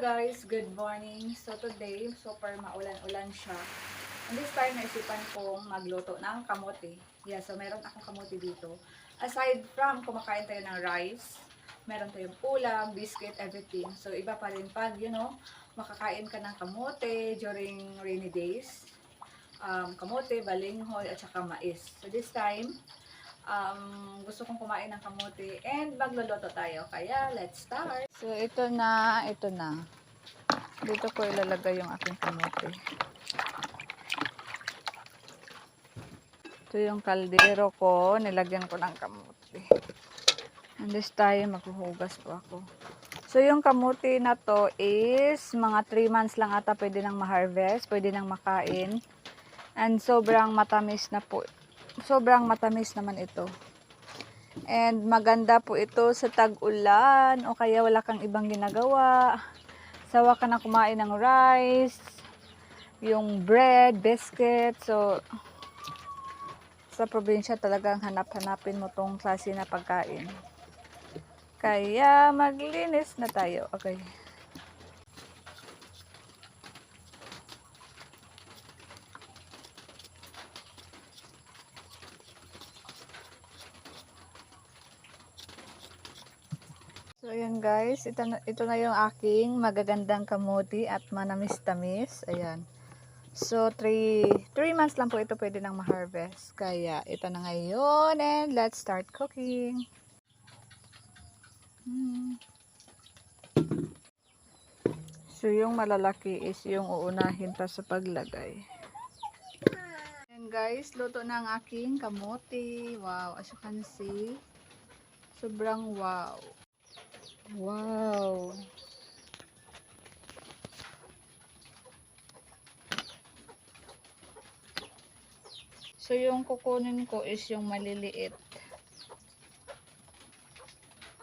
guys, good morning. So today, super maulan-ulan siya. And this time, naisipan kong magluto ng kamote. Yeah, so meron akong kamote dito. Aside from kumakain tayo ng rice, meron tayong ulam, biscuit, everything. So iba pa rin pag, you know, makakain ka ng kamote during rainy days. Um, kamote, balinghoy, at saka mais. So this time, um, gusto kong kumain ng kamote and magluluto tayo. Kaya, let's start! So, ito na, ito na. Dito ko ilalagay yung aking kamote. Ito yung kaldero ko. Nilagyan ko ng kamote. And this time, maghuhugas po ako. So, yung kamote na to is mga 3 months lang ata pwede nang ma-harvest. Pwede nang makain. And sobrang matamis na po. Sobrang matamis naman ito. And maganda po ito sa tag-ulan o kaya wala kang ibang ginagawa. Sawa ka na kumain ng rice, yung bread, biscuit. So, sa probinsya talagang hanap-hanapin mo tong klase na pagkain. Kaya maglinis na tayo. Okay. So, ayan guys. Ito na, ito na yung aking magagandang kamuti at manamis-tamis. Ayan. So, 3 3 months lang po ito pwede nang ma-harvest. Kaya, ito na ngayon. And let's start cooking. Hmm. So, yung malalaki is yung uunahin pa sa paglagay. Guys, luto na ang aking kamote. Wow, as you can see, sobrang wow. Wow. So, yung kukunin ko is yung maliliit.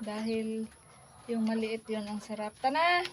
Dahil yung maliit yun ang sarap. Tana!